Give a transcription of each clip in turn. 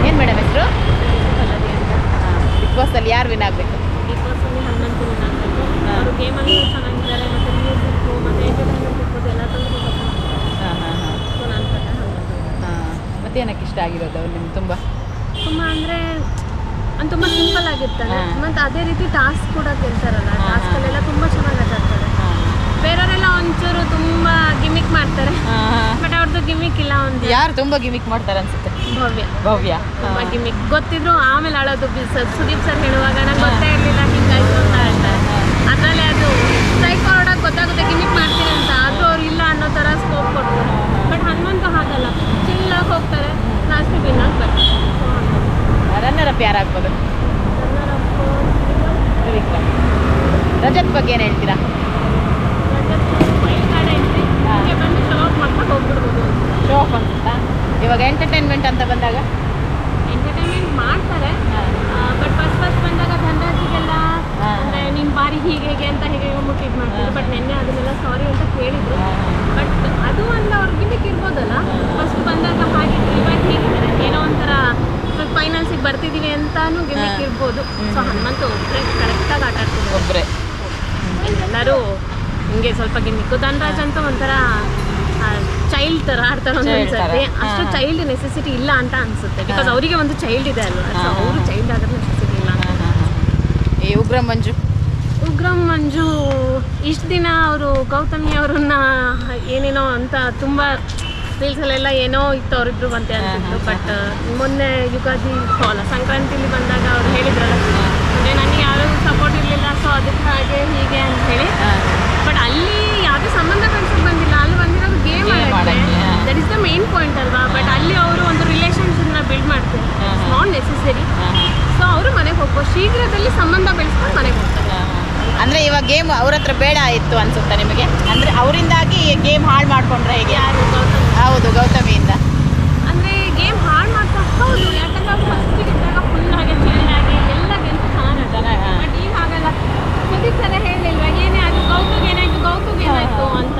ಏನು ಮೇಡಮ್ ಹೆಸರು? ಬಿಗ್ ಬಾಸಲ್ಲಿ ಯಾರು ವಿನ್ ಆಗಬೇಕು? ಬಿಗ್ ಬಾಸ್ ಅಲ್ಲಿ ಯಾರು win ಆಗ್ಬೇಕು. ಹಾ. ಅವರು ಗೇಮಲ್ಲಿ ಚೆನ್ನಾಗಿದ್ದಾರೆ ಮತ್ತು ಮ್ಯೂಸಿಕ್ಕು ಮತ್ತು ಎಂಟರ್ಟೈನ್ಮೆಂಟ್ ಇರ್ಬೋದು ಎಲ್ಲ ತಂದು ಹಾಂ ಹಾಂ ಹಾಂ. ಸೊ ನನ್ನ ಪ್ರಕಾರ ಹನುಮಂತು ಹಾಂ. ಮತ್ತೆ ಏನಕ್ಕೆ ಇಷ್ಟ ಆಗಿರೋದು ಅವ್ರು ನಿಮ್ಗೆ ತುಂಬ? ತುಂಬ ಸಿಂಪಲ್ ಆಗಿರ್ತಾರೆ. ಮತ್ತು ಅದೇ ರೀತಿ ಟಾಸ್ಕ್ ಕೂಡ ಕೇಳ್ತಾರಲ್ಲ. ಟಾಸ್ಕಲ್ಲೆಲ್ಲ ತುಂಬ ಚೆನ್ನಾಗಿ ಆಟಾಡ್ತಾರೆ ಬೇರೆಯವರೆಲ್ಲ ಒಂಚೂರು ತುಂಬ ಗಿಮಿಕ್ ಮಾಡ್ತಾರೆ. ಬಟ್ ಅವ್ರದ್ದು ಗಿಮಿಕ್ ಇಲ್ಲ ಒಂದು. ಯಾರು ತುಂಬ ಗಿಮಿಕ್ ಮಾಡ್ತಾರೆ ಅನ್ಸುತ್ತೆ? ಭವ್ಯ. ಭವ್ಯ. ತುಂಬ ಗಿಮಿಕ್ ಗೊತ್ತಿದ್ರು ಆಮೇಲೆ ಅಳೋದು ಸರ್ ಸುದೀಪ್ ಸರ್ ಹೇಳುವಾಗ ನಂಗೆ ಗೊತ್ತೇ ಇರಲಿಲ್ಲ ಹಿಂಗಾಯ್ತು ಅಂತ ಹೇಳ್ತಾರೆ. ಅದರಲ್ಲಿ ಅದು ಸ್ಟ್ರೈಕ್ ಮಾಡೋಕೆ ಗೊತ್ತಾಗುತ್ತೆ ಗಿಮಿಕ್ ಮಾಡ್ತೀನಿ ಅಂತ ಆದರೂ ಅವ್ರು ಇಲ್ಲ ಅನ್ನೋ ಥರ ಸ್ಕೋಪ್ ಕೊಡ್ತಾರೆ ಬಟ್ ಹನುಮಂತ ಹಾಗಲ್ಲ. ಚಿಲ್ಲಾಗಿ ಹೋಗ್ತಾರೆ. ರನ್ನರ್ ಅಪ್ ಯಾರಾಗ್ಬೋದು ತ್ರಿವಿಕ್ರಮ್ ರಜತ್ ಬಗ್ಗೆ ಏನು ಹೇಳ್ತೀರಾ? ಶೋ ಆಫ್ ಮಾಡ್ಕೊಂಡು ಹೋಗ್ಬಿಡ್ಬೋದು. ಶೋ ಆಫ್ ಅನ್ಸುತ್ತಾ ಇವಾಗ ಎಂಟರ್ಟೈನ್ಮೆಂಟ್ ಅಂತ ಬಂದಾಗ ಎಂಟರ್ಟೈನ್ಮೆಂಟ್ ಮಾಡ್ತಾರೆ ಬಟ್ ಫಸ್ಟ್ ಫಸ್ಟ್ ಬಂದಾಗ ಧನರಾಜಿಗೆಲ್ಲ ಹಾ. ಅಂದರೆ ನಿಮ್ಮ ಬಾರಿ ಹೀಗೆ ಹೇಗೆ ಅಂತ ಹೇಗೆ ಮುಟ್ಟಿ ಇದು ಮಾಡ್ತಿದ್ರು ಹಾ. ಬಟ್ ನಿನ್ನೆ ಅದನ್ನೆಲ್ಲ ಸಾರಿ ಅಂತ ಕೇಳಿದ್ರು ಬಟ್ ಅದು ಒಂದು ಅವ್ರ ಗಿಮಿಕ್ ಇರ್ಬೋದಲ್ಲ ಫಸ್ಟ್ ಬಂದಾಗ ಹಾಗಿದ್ರು ಇವಾಗ ಹೇಗಿದ್ದಾರೆ ಏನೋ ಒಂಥರ ಫೈನಲ್ಸಿಗೆ ಅಂತಾನು ಗಿಮಿಕ್ ಇರ್ಬೋದು. ಸೊ ಹನುಮಂತ ಒಬ್ಬರೇ ಕರೆಕ್ಟಾಗಿ ಆಟ ಆಡ್ತಿದ್ದಾರೆ ಒಬ್ಬರೇ ಎಲ್ಲರೂ ಹಿಂಗೆ ಸ್ವಲ್ಪ ಗಿಮಿಕ್ಕು ಧನರಾಜ್ ಅಂತೂ ಒಂಥರ ಚೈಲ್ಡ್ ತರ ಆಡ್ತಾರೆ ಥರ. ಅಷ್ಟು ಚೈಲ್ಡ್ ನೆಸೆಸಿಟಿ ಇಲ್ಲ ಅಂತ ಅನ್ಸುತ್ತೆ. ಬಿಕಾಸ್ ಅವರಿಗೆ ಒಂದು ಚೈಲ್ಡ್ ಇದೆ ಅಲ್ವಾ. ಅವರು ಚೈಲ್ಡ್ ಆದ್ರೆ ನೆಸೆಸಿಟಿ ಇಲ್ಲ ಈ ಉಗ್ರ ಮಂಜು? ಉಗ್ರಂ ಮಂಜು ಇಷ್ಟು ದಿನ ಅವರು ಗೌತಮಿ ಅವರನ್ನ ಏನೇನೋ ಅಂತ ತುಂಬ ರೀಲ್ಸಲ್ಲೆಲ್ಲ ಏನೋ ಇತ್ತು ಅವರಿಬ್ರು ಬಂತೆ ಅಂತಿತ್ತು ಬಟ್ ಮೊನ್ನೆ ಯುಗಾದಿ ಅಲ್ಲ ಸಂಕ್ರಾಂತಿಲಿ ಬಂದಾಗ ಅವ್ರು ಹೇಳಿದ್ರಲ್ಲ. ಅಂದರೆ ನನಗೆ ಯಾರೂ ಸಪೋರ್ಟ್ ಇರಲಿಲ್ಲ ಸೊ ಅದಕ್ಕೆ ಹಾಗೆ ಹೀಗೆ ಅಂತ ಹೇಳಿ. ಬಟ್ ಅಲ್ಲಿ ಯಾವುದೇ ಸಂಬಂಧ ಕನ್ಸಕ್ ಬಂದಿಲ್ಲ. ಅಲ್ಲಿ ಬಂದಿರೋದು ಗೇಮ್ ಆಡಕ್ಕೆ, that is the main point ಅಲ್ವಾ? ಬಟ್ ಅಲ್ಲಿ ಅವರು ಒಂದು ರಿಲೇಷನ್ಶಿಪ್ನ ಬಿಲ್ಡ್ ಮಾಡ್ತಾರೆ ಹಾ, ಹಾ. ನಾಟ್ ನೆಸೆಸರಿ ಸೊ ಅವರು ಮನೆಗೆ ಹೋಗ್ಬೋದು ಶೀಘ್ರದಲ್ಲಿ ಸಂಬಂಧ ಬೆಳೆಸ್ಕೊಂಡು ಮನೆಗೆ ಹೋಗ್ತಾರೆ ಗೇಮ್ ಅವ್ರ ಹತ್ರ ಬೇಡ ಇತ್ತು ಅನ್ಸುತ್ತೆ ನಿಮಗೆ? ಅಂದ್ರೆ ಅವರಿಂದಾಗಿ ಗೇಮ್ ಹಾಳು ಮಾಡ್ಕೊಂಡ್ರೆ ಹೇಗೆ? ಹೌದು ಗೌತಮಿಯಿಂದ. ಅಂದರೆ ಗೇಮ್ ಹಾಳು ಮಾಡ್ತಾ ಹೌದು ಯಾಕಂದ್ರೆ ಅವ್ರು ಫಸ್ಟಿಗೆ ಇದ್ದಾಗ ಫುಲ್ ಆಗಿ ಚೆನ್ನಾಗಿ ಎಲ್ಲ ಗೆಲ್ತು ಚೆನ್ನಾಗಿ ಚೆನ್ನಾಗ್, ಹಾ. ಬಟ್ ಈಗ ಹಾಗಲ್ಲ ಸುದೀಪ್ ಸರ ಹೇಳಿಲ್ವ ಏನೇ ಅದು ಗೌತುಗೆ ಏನಾಯಿತು ಗೌತುಗೆ ಏನಾಯಿತು ಅಂತ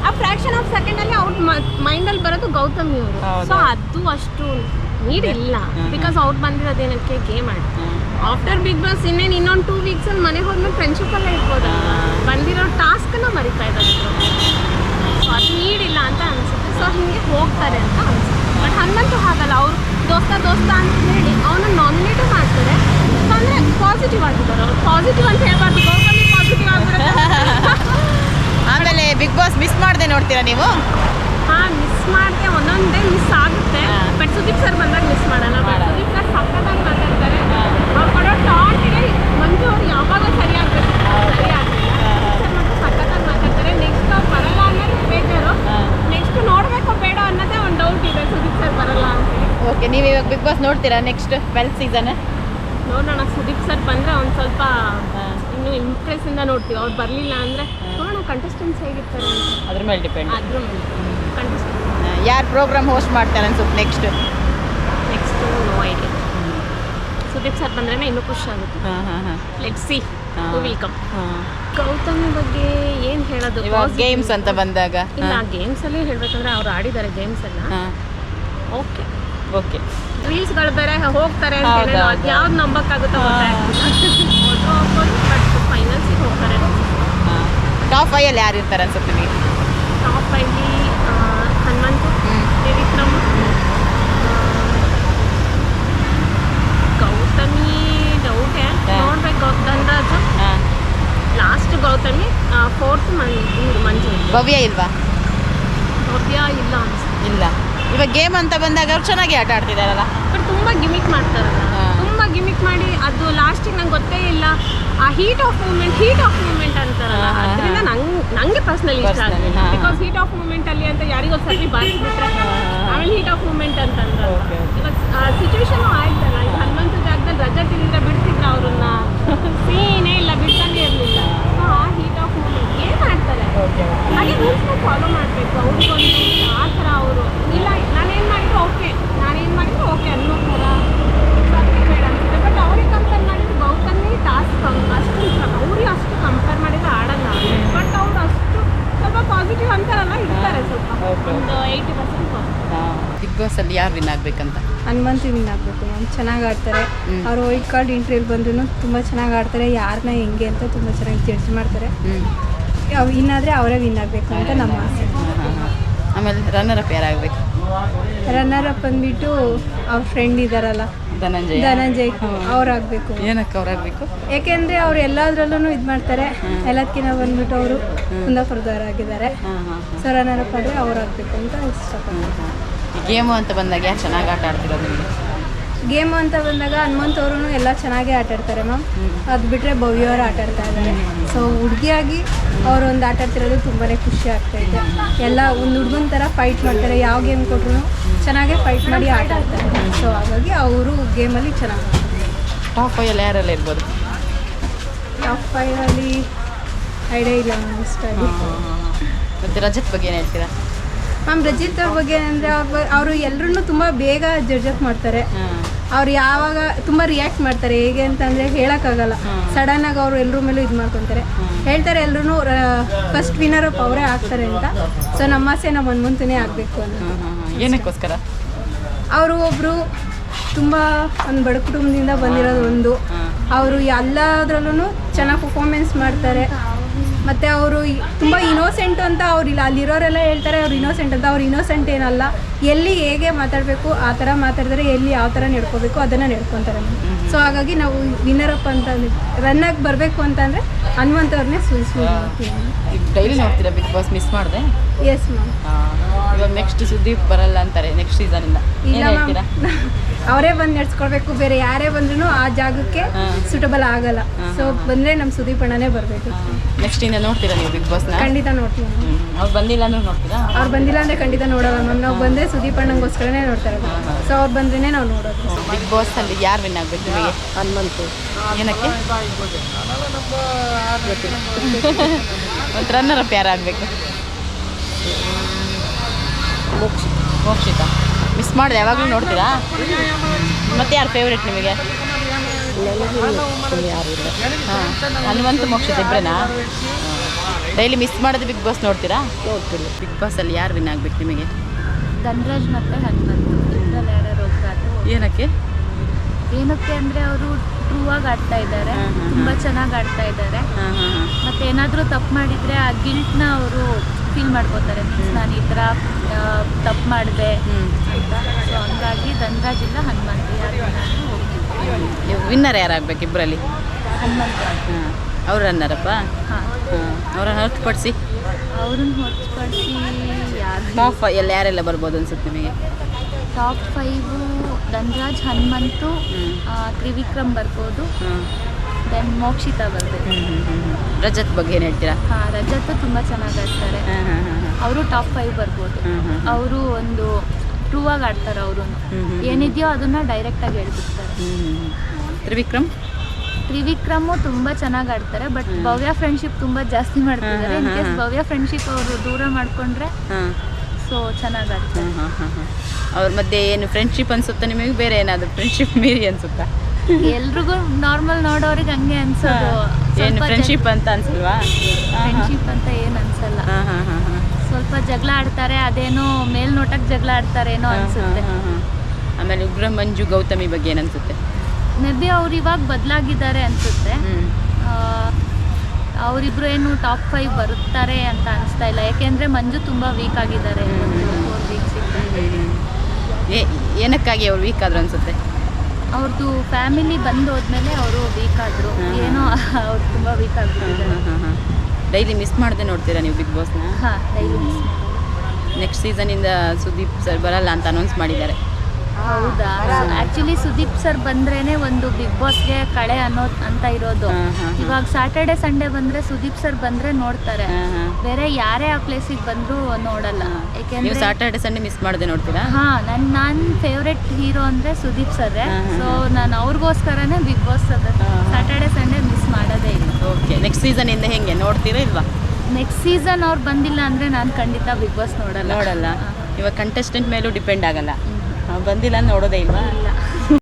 ಆ ಫ್ರ್ಯಾಕ್ಷನ್ ಆಫ್ ಸೆಕೆಂಡಲ್ಲಿ ಅವ್ರ ಮೈಂಡಲ್ಲಿ ಬರೋದು ಗೌತಮಿ ಅವರು. ಸೊ ಅದು ಅಷ್ಟು ನೀಡಿಲ್ಲ. ಬಿಕಾಸ್ ಅವ್ರು ಬಂದಿರೋದೇನಕ್ಕೆ ಗೇಮ್ ಆಡಿ ಆಫ್ಟರ್ ಬಿಗ್ ಬಾಸ್ ಇನ್ನೇನು ಇನ್ನೊಂದು ಟೂ ವೀಕ್ಸಲ್ಲಿ ಮನೆಗೆ ಹೋದ್ಮೇಲೆ ಫ್ರೆಂಡ್ಶಿಪ್ ಎಲ್ಲ ಇರ್ಬೋದು. ಬಂದಿರೋ ಟಾಸ್ಕನ್ನ ಮರಿತಾ ಇದ್ದಾರೆ ಸೊ ಅದು ನೀಡಿಲ್ಲ ಅಂತ ಅನ್ಸುತ್ತೆ. ಸೊ ಹಿಂಗೆ ಹೋಗ್ತಾರೆ ಅಂತ ಅನ್ಸುತ್ತೆ. ಬಟ್ ಹಂಗಂತೂ ಹಾಗಲ್ಲ. ಅವ್ರು ದೋಸ್ತ ದೋಸ್ತ ಅಂತ ಹೇಳಿ ಅವನ ನಾಮಿನೇಟು ಮಾಡ್ತಾರೆ. ಸೊ ಅಂದರೆ ಪಾಸಿಟಿವ್ ಆಗಿದ್ದಾರೆ ಅವ್ರು. ಪಾಸಿಟಿವ್ ಅಂತ ಹೇಳ್ಬಾರ್ದು. ಗೌರ್ಮೆಂಟ್ ಪಾಸಿಟಿವ್ ಆಗ್ಬಿಡುತ್ತೆ. ಆಮೇಲೆ ಬಿಗ್ ಬಾಸ್ ಮಿಸ್ ಮಾಡದೆ ನೋಡ್ತೀರಾ ನೀವು? ಹಾಂ ಮಿಸ್ ಮಾಡಿದೆ. ಒಂದೊಂದೇ ಮಿಸ್ ಆಗುತ್ತೆ. ಬಟ್ ಸುದೀಪ್ ಸರ್ ಬಂದಾಗ ಮಿಸ್ ಮಾಡಲ್ಲ. ಬಟ್ ಮಾಡಲ್ಲ. ಸುದೀಪ್ ಸರ್ ಸಕ್ಕತ್ತಾಗಿ ಮಾತಾಡ್ತಾರೆ. ಓಕೆ ನೀವು ಇವಾಗ ಬಿಗ್ ಬಾಸ್ ನೋಡ್ತೀರಾ ನೆಕ್ಸ್ಟ್ ಟ್ವೆಲ್ತ್ ಸೀಸನ್ ನೋಡೋಣ ಸುದೀಪ್ ಸರ್ ಬಂದರೆ ಒಂದು ಸ್ವಲ್ಪ ಇನ್ನೂ ಇಂಪ್ರೆಸ್ಸಿಂದ ನೋಡ್ತೀವಿ. ಅವ್ರು ಬರಲಿಲ್ಲ ಅಂದರೆ ನೋಡೋಣ ಕಂಟೆಸ್ಟೆಂಟ್ಸ್ ಹೇಗಿರ್ತಾರೆ ಅದ್ರ ಮೇಲೆ ಡಿಪೆಂಡ್ ಅದ್ರ ಕಂಟೆಸ್ಟೆಂಟ್ ಯಾರು ಪ್ರೋಗ್ರಾಮ್ ಹೋಸ್ಟ್ ಮಾಡ್ತಾರೆ ಅನ್ಸುತ್ತೆ next next no idea Sudeep sir ಬಂದ್ರೆ ಇನ್ನೂ ಖುಷಿ ಆಗುತ್ತೆ. ಹಾಂ ಹಾಂ ಹಾಂ. Let see. ವೆಲ್ಕಮ್ ಗೌತಮಿ ಬಗ್ಗೆ ಏನು ಹೇಳೋದು? ಇವಾಗ ಗೇಮ್ಸ್ ಅಂತ ಬಂದಾಗ ಇಲ್ಲ ಗೇಮ್ಸ್ ಅಲ್ಲಿ ಹೇಳ್ಬೇಕಂದ್ರೆ ಅವ್ರು ಆಡಿದ್ದಾರೆ ಗೇಮ್ಸ್ ಎಲ್ಲ. ಓಕೆ ಓಕೆ ರೀಲ್ಸ್ಗಳು ಬೇರೆ ಹೋಗ್ತಾರೆ. ಯಾವ್ದು ನಂಬಕ್ಕಾಗುತ್ತೋ ಬಟ್ ಫೈನಲ್ಸಿಗೆ ಹೋಗ್ತಾರೆ ಟಾಪ್ ಫೈಯಲ್ಲಿ ಯಾರು ಇರ್ತಾರೆ ಅನ್ಸುತ್ತೆ ಟಾಪ್ ಅಲ್ಲಿ ಹನುಮಂತು ಹ್ಮ್. ತ್ರಿವಿಕ್ರಮ್ ಗೌತಮಿ ಡೌಟೇ ಹಾಂ. Last Gautami fourth Manju. ಭವ್ಯ ಇಲ್ವಾ? ಭವ್ಯ ಇಲ್ಲ ಇಲ್ಲ. ಇವಾಗ ಗೇಮ್ ಅಂತ ಬಂದಾಗ ಅವ್ರು ಚೆನ್ನಾಗಿ ಆಟ ಆಡ್ತಿದಾರಲ್ಲ? ಬಟ್ ತುಂಬ ಗಿಮಿಕ್ ಮಾಡ್ತಾರಲ್ಲ. ತುಂಬ ಗಿಮಿಕ್ ಮಾಡಿ ಅದು ಲಾಸ್ಟಿಗೆ ನಂಗೆ ಗೊತ್ತೇ ಇಲ್ಲ. ಆ heat of moment heat of moment ಅಂತಾರಲ್ಲ. ಅದರಿಂದ ನಂಗೆ ನನಗೆ ಪರ್ಸ್ನಲಿ ಇಷ್ಟ ಆಗಲಿಲ್ಲ. ಬಿಕಾಸ್ ಹೀಟ್ ಆಫ್ ಮೂಮೆಂಟ್ ಅಲ್ಲಿ ಅಂತ ಯಾರಿಗೋ ಸರಿ ಬಾರಿಸ್ಬಿಟ್ರೆ. ಆಮೇಲೆ ಹೀಟ್ ಆಫ್ ಮೂಮೆಂಟ್ ಅಂತ ಅಂದ್ರಲ್ಲ Okay, okay. ಇವಾಗ ಸಿಚುವೇಶನ್ ಆಯ್ತಲ್ಲ ಈಗ ಹನುಮಂತ ಜಾಗದಲ್ಲಿ ರಜಾ ತಿಂದಿದ್ರೆ ಬಿಡ್ತಿದ್ರ ಅವ್ರನ್ನ ಸೀನೇ ಇಲ್ಲ ಬಿಡ್ತಾನೆ ಇರಲಿಲ್ಲ ಸೊ ಆ ಹೀಟ್ ಆಫ್ ಮೂಮೆಂಟ್ ಏನು ಮಾಡ್ತಾರೆ ಓಕೆ ಹಾಗೆ ರೂಲ್ಸ್ನ ಫಾಲೋ ಮಾಡಬೇಕು ಅವ್ರಿಗೊಂದು ಆ ಥರ ಅವರು ಇಲ್ಲ ನಾನೇನು ಮಾಡಿದ್ರು ಓಕೆ ನಾನೇನು ಮಾಡಿದ್ರು ಓಕೆ ಅನ್ನೋ ಥರ ಬೇಡ ಅನ್ಸುತ್ತೆ ಬಟ್ ಅವ್ರಿಗೆ ಕಂಪೇರ್ ಮಾಡಿದ್ರೆ ಗೌತಮಿ ಟಾಸ್ಕ್ ಅಷ್ಟು ಅವ್ರಿಗೆ ಅಷ್ಟು ಕಂಪೇರ್ ಯಾರು ವಿನ್ ಆಗ್ಬೇಕಂತ ಹನುಮಂತ್ ವಿನ್ ಆಗಬೇಕು ಮ್ಯಾಮ್ ಚೆನ್ನಾಗಿ ಆಡ್ತಾರೆ. ಅವ್ರು ವೈಟ್ ಕಾರ್ಡ್ ಇಂಟ್ರಿಯಲ್ಲಿ ಬಂದ್ರು ತುಂಬ ಚೆನ್ನಾಗಿ ಆಡ್ತಾರೆ ಯಾರನ್ನ ಹೆಂಗೆ ಅಂತ ತುಂಬ ಚೆನ್ನಾಗಿ ಜಡ್ಜ್ ಮಾಡ್ತಾರೆ. ಅವ್ರು ವಿನ್ ಆದರೆ ಅವರೇ ವಿನ್ ಆಗಬೇಕು ಅಂತ ನಮ್ಮ ಆಸೆ. ಆಮೇಲೆ ರನ್ನರ್ ಅಪ್ ಯಾರಾಗಬೇಕು? ರನ್ನರ್ ಅಪ್ ಬಂದ್ಬಿಟ್ಟು ಅವ್ರ ಫ್ರೆಂಡ್ ಇದ್ದಾರಲ್ಲ ಧನಂಜಯ್. ಧನಂಜಯ್ ಅವ್ರಾಗಬೇಕು. ಏನಕ್ಕೆ ಅವ್ರಾಗಬೇಕು? ಯಾಕೆಂದರೆ ಅವ್ರು ಎಲ್ಲದರಲ್ಲೂ ಇದು ಮಾಡ್ತಾರೆ. ಎಲ್ಲದಕ್ಕಿಂತ ಬಂದ್ಬಿಟ್ಟು ಅವರು ಕುಂದಾಪುರದವರಾಗಿದ್ದಾರೆ. ಸೊ ರನ್ನರ್ ಅಪ್ ಆದರೆ ಅವ್ರಾಗಬೇಕು ಅಂತ ಇಷ್ಟಪಡ್ತೀನಿ. ಗೇಮು ಅಂತ ಬಂದಾಗ ಯಾರು ಚೆನ್ನಾಗಿ ಆಟ ಆಡ್ತಿರೋದು ನಿಮಗೆ ಗೇಮು ಅಂತ ಬಂದಾಗ ಹನುಮಂತ್ ಅವರು ಎಲ್ಲ ಚೆನ್ನಾಗೇ ಆಟ ಆಡ್ತಾರೆ ಮ್ಯಾಮ್. ಅದು ಬಿಟ್ಟರೆ ಭವ್ಯವರು ಆಟಾಡ್ತಾ ಆಟ ಆಡ್ತಾ ಇದ್ದಾರೆ. ಸೊ ಹುಡುಗಿಯಾಗಿ ಅವರು ಒಂದು ಆಟ ಆಡ್ತಿರೋದು ತುಂಬಾ ಖುಷಿ ಇದೆ. ಎಲ್ಲ ಒಂದು ಹುಡುಗನ ಥರ ಫೈಟ್ ಮಾಡ್ತಾರೆ ಯಾವ ಗೇಮ್ ಕೊಟ್ಟರು ಚೆನ್ನಾಗೇ ಫೈಟ್ ಮಾಡಿ ಆಟ ಆಡ್ತಾರೆ. ಸೊ ಹಾಗಾಗಿ ಅವರು ಗೇಮಲ್ಲಿ ಚೆನ್ನಾಗಿ ಟಾಪ್ ಫೈವಲ್ಲಿ ಯಾರೆಲ್ಲ ಇರ್ಬೋದು? ಟಾಪ್ ಫೈವಲ್ಲಿ ಐಡಿಯಾ ಇಲ್ಲ ಮ್ಯಾಮ್ ಇಷ್ಟ ಮತ್ತು ರಜತ್ ಬಗ್ಗೆ ಏನು ಹೇಳ್ತೀರಾ? ಮ್ಯಾಮ್ ರಜಿತ್ ಅವ್ರ ಬಗ್ಗೆ ಅಂದರೆ ಅವರು ಎಲ್ಲರೂ ತುಂಬ ಬೇಗ ಜಡ್ಜಪ್ ಮಾಡ್ತಾರೆ. ಅವ್ರು ಯಾವಾಗ ತುಂಬ ರಿಯಾಕ್ಟ್ ಮಾಡ್ತಾರೆ. ಹೇಗೆ ಅಂತಂದರೆ ಹೇಳೋಕ್ಕಾಗಲ್ಲ. ಸಡನ್ನಾಗಿ ಅವರು ಎಲ್ಲರ ಮೇಲೂ ಇದು ಮಾಡ್ಕೊತಾರೆ. ಹೇಳ್ತಾರೆ ಎಲ್ಲರೂ ಫಸ್ಟ್ ವಿನರ್ ಅಪ್ ಅವರೇ ಆಗ್ತಾರೆ ಅಂತ. ಸೊ ನಮ್ಮ ಆಸೆ ನಮ್ಮ ಮುಂತನೇ ಆಗಬೇಕು ಅಂತ. ಏನಕ್ಕೋಸ್ಕರ? ಅವರು ಒಬ್ಬರು ತುಂಬ ಒಂದು ಬಡ ಕುಟುಂಬದಿಂದ ಬಂದಿರೋದು ಒಂದು. ಅವರು ಎಲ್ಲದ್ರಲ್ಲೂ ಚೆನ್ನಾಗಿ ಪರ್ಫಾರ್ಮೆನ್ಸ್ ಮಾಡ್ತಾರೆ. ಮತ್ತು ಅವರು ತುಂಬ ಇನೋಸೆಂಟ್ ಅಂತ ಅವ್ರಿಲ್ಲ ಅಲ್ಲಿರೋರೆಲ್ಲ ಹೇಳ್ತಾರೆ, ಅವ್ರು ಇನೋಸೆಂಟ್ ಅಂತ. ಅವ್ರು ಇನೋಸೆಂಟ್ ಏನಲ್ಲ. ಎಲ್ಲಿ ಹೇಗೆ ಮಾತಾಡಬೇಕು, ಆ ಥರ ಮಾತಾಡಿದ್ರೆ ಎಲ್ಲಿ ಯಾವ ಥರ ನಡ್ಕೋಬೇಕು, ಅದನ್ನು ನಡ್ಕೊತಾರೆ. ಸೊ ಹಾಗಾಗಿ ನಾವು ವಿನ್ನರಪ್ಪ ಅಪ್ ಅಂತ ಆಗಿ ಬರಬೇಕು ಅಂತಂದರೆ ಹನುಮಂತವ್ರನ್ನೇ ಈಗ ಡೈಲಿ ನೋಡ್ತೀರಾ ಬಿಗ್ ಬಾಸ್ ಮಿಸ್ ಮಾಡಿದೆ? ಎಸ್ ಮ್ಯಾಮ್ ಇವಾಗ ನೆಕ್ಸ್ಟ್ ಸುದೀಪ್ ಬರಲ್ಲ ಅಂತಾರೆ ನೆಕ್ಸ್ಟ್ ಸೀಸನ್ ಇಂದ. ಏನು ಹೇಳ್ತೀರಾ? ಮ್ಯಾಮ್ ಅವರೇ ಬಂದು ನಡ್ಸ್ಕೊಳ್ಬೇಕು ಬೇರೆ ಯಾರೇ ಬಂದ್ರೂ ಆ ಜಾಗಕ್ಕೆ. ಸೂಟಬಲ್ ಆಗಲ್ಲ. ಸೊ ಬಂದರೆ ನಮ್ಮ ಸುದೀಪ್ ಅಣ್ಣನೇ ಬರಬೇಕು. ನೆಕ್ಸ್ಟ್ ಇಂದ ನೋಡ್ತೀರಾ ನೀವು ಬಿಗ್ ಬಾಸ್ ಖಂಡಿತ ನೋಡ್ತೀವಿ ಅವ್ರು ಬಂದಿಲ್ಲ ಅಂದ್ರೆ ನೋಡ್ತೀರಾ? ಅವ್ರು ಬಂದಿಲ್ಲ ಅಂದರೆ ಖಂಡಿತ ನೋಡಲ್ಲ ಮ್ಯಾಮ್ ನಾವು ಬಂದರೆ ಸುದೀಪ್ ಅಣ್ಣಂಗೋಸ್ಕರನೇ ನೋಡ್ತಾರೆ ಸೊ ಅವ್ರು ಬಂದ್ರೇ ನಾವು ನೋಡೋದು. ಬಿಗ್ ಬಾಸ್ ಅಲ್ಲಿ ಯಾರು ವಿನ್ ಆಗ್ಬೇಕು ನಿಮಗೆ? ಹನುಮಂತು. ಏನಕ್ಕೆ? ಒಂದು ರನ್ನರ್ ಅಪ್ ಯಾರಾಗಬೇಕು ಮೋಕ್ಷಿತ. ಮಿಸ್ ಮಾಡಿದೆ ಯಾವಾಗಲೂ ನೋಡ್ತೀರಾ? ಮತ್ತೆ ಯಾರು ಫೇವ್ರೇಟ್ ನಿಮಗೆ? ಹಾಂ ಹನುಮಂತ ಮೋಕ್ಷಿತ ಇಬ್ಬರೇನಾ ಡೈಲಿ ಮಿಸ್ ಮಾಡೋದು ಬಿಗ್ ಬಾಸ್ ನೋಡ್ತೀರಾ? ನೋಡ್ತೀನಿ ಬಿಗ್ ಬಾಸಲ್ಲಿ ಯಾರು ವಿನ್ ಆಗ್ಬೇಕು ನಿಮಗೆ? ಧನ್ರಾಜ್ ಮತ್ತು ಹನುಮಂತ. ಏನಕ್ಕೆ? ಏನಕ್ಕೆ ಅಂದರೆ ಅವರು ಟ್ರೂ ಆಗಿ ಆಡ್ತಾ ಇದ್ದಾರೆ. ತುಂಬ ಚೆನ್ನಾಗಿ ಆಡ್ತಾ ಇದ್ದಾರೆ. ಮತ್ತೆ ಏನಾದ್ರೂ ತಪ್ಪು ಮಾಡಿದ್ರೆ ಆ ಗಿಲ್ಟ್ನ ಅವರು ಫೀಲ್ ಮಾಡ್ಕೋತಾರೆ. ಮೀನ್ಸ್ ನಾನು ಈ ತರ ತಪ್ಪು ಮಾಡಿದೆ ಅಂತ. ಸೊ ಹಂಗಾಗಿ ಧನ್ರಾಜ್ ಇಲ್ಲ ಹನುಮಂತ ವಿನ್ನರ್ ಯಾರಾಗಬೇಕು ಇಬ್ಬರಲ್ಲಿ ಹನುಮಂತ. ಅವ್ರು ರನ್ನರಪ್ಪ ಅವ್ರನ್ನ ಹೊರತುಪಡಿಸಿ? ಅವ್ರನ್ನ ಹೊರತುಪಡಿಸಿ ಯಾರು ಎಲ್ಲ ಯಾರೆಲ್ಲ ಬರ್ಬೋದು ಅನ್ಸುತ್ತೆ ನಿಮಗೆ? ಟಾಪ್ ಫೈವು ಧನ್ರಾಜ್ ಹನುಮಂತು ತ್ರಿವಿಕ್ರಮ್ ಬರ್ಬೋದು. ದೆನ್ ಮೋಕ್ಷಿತಾ ಬರುತ್ತೆ ರಜತ್ ಬಗ್ಗೆ ಏನು ಹೇಳ್ತೀರಾ? ಹಾಂ ರಜತ್ ತುಂಬ ಚೆನ್ನಾಗಿ ಆಡ್ತಾರೆ. ಅವರು ಟಾಪ್ ಫೈವ್ ಬರ್ಬೋದು. ಅವರು ಒಂದು ಟ್ರೂ ಆಗಿ ಆಡ್ತಾರೆ ಅವರು. ಏನಿದೆಯೋ ಅದನ್ನ ಡೈರೆಕ್ಟಾಗಿ ಹೇಳ್ಬಿಡ್ತಾರೆ ತ್ರಿವಿಕ್ರಮ್? ತ್ರಿವಿಕ್ರಮು ತುಂಬ ಚೆನ್ನಾಗಿ ಆಡ್ತಾರೆ ಬಟ್ ಭವ್ಯ ಫ್ರೆಂಡ್ಶಿಪ್ ತುಂಬ ಜಾಸ್ತಿ ಮಾಡ್ತಿದ್ದಾರೆ. ಇನ್ ಕೇಸ್ ಭವ್ಯ ಫ್ರೆಂಡ್ಶಿಪ್ ಅವರು ದೂರ ಮಾಡ್ಕೊಂಡ್ರೆ ಸೊ ಚೆನ್ನಾಗಾಗುತ್ತೆ. ಆಡ್ತಾರೆ ಹಾಂ ಹಾಂ ಹಾಂ ಹಾಂ ಅವ್ರ ಮಧ್ಯೆ ಏನು ಫ್ರೆಂಡ್ಶಿಪ್ ಅನ್ಸುತ್ತಾ ನಿಮಗೆ? ಬೇರೆ ಏನಾದರೂ ಫ್ರೆಂಡ್ಶಿಪ್ ಮೀರಿ ಅನ್ಸುತ್ತಾ? ಎಲ್ರಿಗೂ ನಾರ್ಮಲ್ ನೋಡೋರಿಗೆ ಹಂಗೆ ಅನ್ಸೋದು. ಏನು ಫ್ರೆಂಡ್ಶಿಪ್ ಅಂತ ಅನ್ಸಲ್ವಾ? ಫ್ರೆಂಡ್ಶಿಪ್ ಅಂತ ಏನು ಅನ್ಸಲ್ಲ. ಹಾಂ ಹಾಂ ಹಾಂ ಹಾಂ. ಸ್ವಲ್ಪ ಜಗಳ ಆಡ್ತಾರೆ ಅದೇನೋ ಮೇಲ್ನೋಟಕ್ಕೆ ಜಗಳ ಆಡ್ತಾರೇನೋ ಅನ್ಸುತ್ತೆ. ಆಮೇಲೆ ಉಗ್ರ ಮಂಜು ಗೌತಮಿ ಬಗ್ಗೆ ಏನನ್ಸುತ್ತೆ ಅನ್ಸುತ್ತೆ? ಮೇ ಬಿ ಅವ್ರು ಇವಾಗ ಬದಲಾಗಿದ್ದಾರೆ ಅನ್ಸುತ್ತೆ. ಹ್ಞೂ ಅವರಿಬ್ರು ಏನು ಟಾಪ್ ಫೈವ್ ಬರುತ್ತಾರೆ ಅಂತ ಅನಿಸ್ತಾ ಇಲ್ಲ. ಯಾಕೆಂದ್ರೆ ಮಂಜು ತುಂಬ ವೀಕ್ ಆಗಿದ್ದಾರೆ. ಫೋರ್ ವೀಕ್ಸ್ ಏ ಏನಕ್ಕಾಗಿ ಅವ್ರು ವೀಕ್ ಆದ್ರು ಅನ್ಸುತ್ತೆ? ಅವ್ರದ್ದು ಫ್ಯಾಮಿಲಿ ಬಂದು ಹೋದ್ಮೇಲೆ ಅವರು ವೀಕ್ ಆದರು. ಏನೋ ಅವ್ರು ತುಂಬ ವೀಕ್ ಆಗಿಬಿಟ್ಟಿದ್ದಾರೆ ಹಾಂ ಹಾಂ ಡೈಲಿ ಮಿಸ್ ಮಾಡದೆ ನೋಡ್ತೀರಾ ನೀವು ಬಿಗ್ ಬಾಸ್ನ ಹಾಂ ಡೈಲಿ ನೆಕ್ಸ್ಟ್ ಸೀಸನಿಂದ ಸುದೀಪ್ ಸರ್ ಬರಲ್ಲ ಅಂತ ಅನೌನ್ಸ್ ಮಾಡಿದ್ದಾರೆ. ಹೌದಾ? ಆ್ಯಕ್ಚುಲಿ ಸುದೀಪ್ ಸರ್ ಬಂದ್ರೇನೆ ಒಂದು ಬಿಗ್ ಬಾಸ್ಗೆ ಕಳೆ ಅನ್ನೋ ಅಂತ ಇರೋದು. ಇವಾಗ ಸ್ಯಾಟರ್ಡೆ ಸಂಡೇ ಬಂದ್ರೆ ಸುದೀಪ್ ಸರ್ ಬಂದ್ರೆ ನೋಡ್ತಾರೆ. ಬೇರೆ ಯಾರೇ ಆ ಪ್ಲೇಸಿಗೆ ಬಂದ್ರು ನೋಡಲ್ಲ. ಯಾಕೆಂದ್ರೆ ಸಾಟರ್ಡೆ ಸಂಡೇ ಮಿಸ್ ಮಾಡದೆ ನೋಡ್ತೀರಾ? ಹಾ ನನ್ ನನ್ ಫೇವ್ರೆಟ್ ಹೀರೋ ಅಂದ್ರೆ ಸುದೀಪ್ ಸರ್ ಸೊ ನಾನು ಅವ್ರಿಗೋಸ್ಕರನೇ Bigg Boss Saturday. Saturday Sunday miss ಮಾಡೋದೇ ಇಲ್ಲ. ಓಕೆ ನೆಕ್ಸ್ಟ್ ಇಂದ ಹೆಂಗೆ? ನೋಡ್ತೀರಾ ಇಲ್ವಾ? ನೆಕ್ಸ್ಟ್ ಸೀಸನ್ ಅವ್ರು ಬಂದಿಲ್ಲ ಅಂದ್ರೆ ನಾನು ಖಂಡಿತ ಬಿಗ್ ಬಾಸ್ ನೋಡಲ್ಲ. ನೋಡಲ್ಲ. ಇವಾಗ ಕಂಟೆಸ್ಟೆಂಟ್ ಮೇಲೂ ಡಿಪೆಂಡ್ ಆಗಲ್ಲ. ಬಂದಿಲ್ಲ ನೋಡೋದೇ ಇಲ್ವಾ?